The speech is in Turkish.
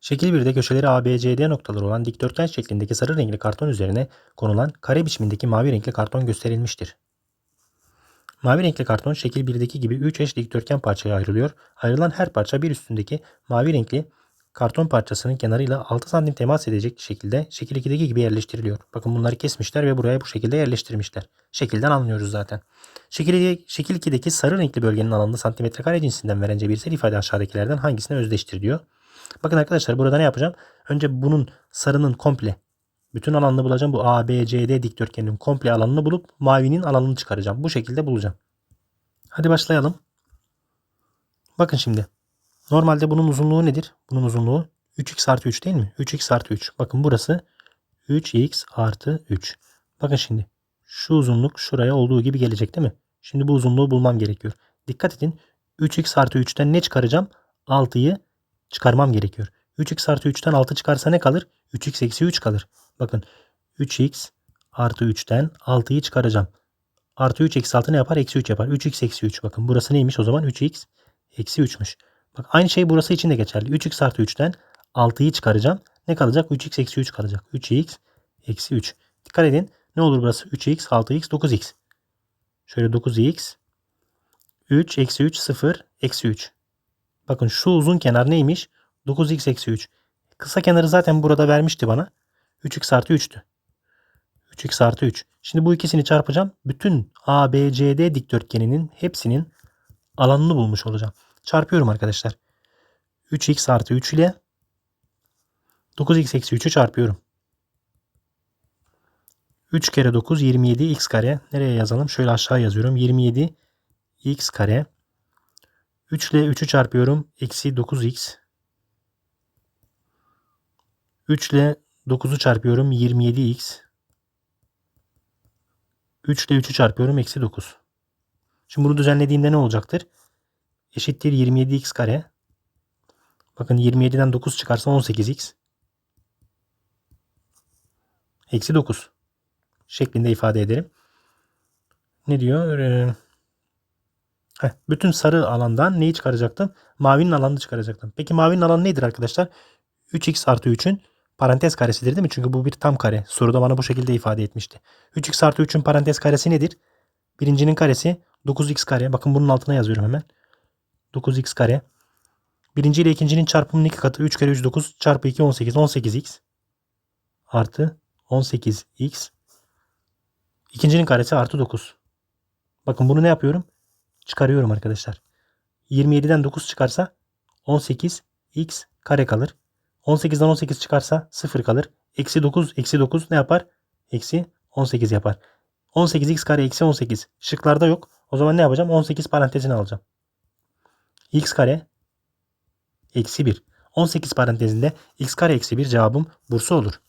Şekil 1'de köşeleri ABCD noktaları olan dikdörtgen şeklindeki sarı renkli karton üzerine konulan kare biçimindeki mavi renkli karton gösterilmiştir. Mavi renkli karton şekil 1'deki gibi 3 eş dikdörtgen parçaya ayrılıyor. Ayrılan her parça bir üstündeki mavi renkli karton parçasının kenarıyla 6 santim temas edecek şekilde şekil 2'deki gibi yerleştiriliyor. Bakın bunları kesmişler ve buraya bu şekilde yerleştirmişler. Şekilden anlıyoruz zaten. Şekil, şekil 2'deki sarı renkli bölgenin alanını santimetre kare cinsinden veren cebirsel ifade aşağıdakilerden hangisine özdeştir diyor. Bakın arkadaşlar burada ne yapacağım? Önce bunun sarının komple bütün alanını bulacağım. Bu ABCD dikdörtgenin komple alanını bulup mavinin alanını çıkaracağım. Bu şekilde bulacağım. Hadi başlayalım. Bakın şimdi. Normalde bunun uzunluğu nedir? Bunun uzunluğu 3x artı 3 değil mi? 3x artı 3. Bakın burası 3x artı 3. Bakın şimdi. Şu uzunluk şuraya olduğu gibi gelecek değil mi? Şimdi bu uzunluğu bulmam gerekiyor. Dikkat edin. 3x artı 3'ten ne çıkaracağım? 6'yı çıkarmam gerekiyor. 3x artı 3'ten 6 çıkarsa ne kalır? 3x eksi 3 kalır. Bakın 3x artı 3'ten 6'yı çıkaracağım. Artı 3 eksi 6 ne yapar? Eksi 3 yapar. 3x eksi 3. Bakın burası neymiş o zaman? 3x eksi 3'müş. Bak aynı şey burası için de geçerli. 3x artı 3'ten 6'yı çıkaracağım. Ne kalacak? 3x eksi 3 kalacak. 3x eksi 3. Dikkat edin. Ne olur burası? 3x, 6x, 9x. Şöyle 9x. 3 eksi 3, 0, eksi 3. Bakın şu uzun kenar neymiş? 9x eksi 3. Kısa kenarı zaten burada vermişti bana. 3x artı 3'tü. 3x artı 3. Şimdi bu ikisini çarpacağım. Bütün ABCD dikdörtgeninin hepsinin alanını bulmuş olacağım. Çarpıyorum arkadaşlar. 3x artı 3 ile 9x eksi 3'ü çarpıyorum. 3 kere 9 27 x kare. Nereye yazalım? Şöyle aşağı yazıyorum. 27 x kare. 3 ile 3'ü çarpıyorum. Eksi 9x. 3 ile 9'u çarpıyorum. 27x. 3 ile 3'ü çarpıyorum. Eksi 9. Şimdi bunu düzenlediğimde ne olacaktır? Eşittir 27x kare. Bakın 27'den 9 çıkarsa 18x. Eksi 9. Şeklinde ifade ederim. Ne diyor? Heh, bütün sarı alandan neyi çıkaracaktım? Mavinin alanını çıkaracaktım. Peki mavinin alanı nedir arkadaşlar? 3x artı 3'ün parantez karesidir değil mi? Çünkü bu bir tam kare. Soruda bana bu şekilde ifade etmişti. 3x artı 3'ün parantez karesi nedir? Birincinin karesi 9x kare. Bakın bunun altına yazıyorum hemen. 9x kare. Birinci ile ikincinin çarpımının iki katı. 3 kere 3 9 çarpı 2 18. 18x artı 18x. İkincinin karesi artı 9. Bakın bunu ne yapıyorum? Çıkarıyorum arkadaşlar. 27'den 9 çıkarsa 18x kare kalır. 18'den 18 çıkarsa 0 kalır. Eksi 9 eksi 9 ne yapar? Eksi 18 yapar. 18x kare eksi 18. Şıklarda yok. O zaman ne yapacağım? 18 parantezini alacağım. x kare eksi 1. 18 parantezinde x kare eksi 1 cevabım Bursa olur.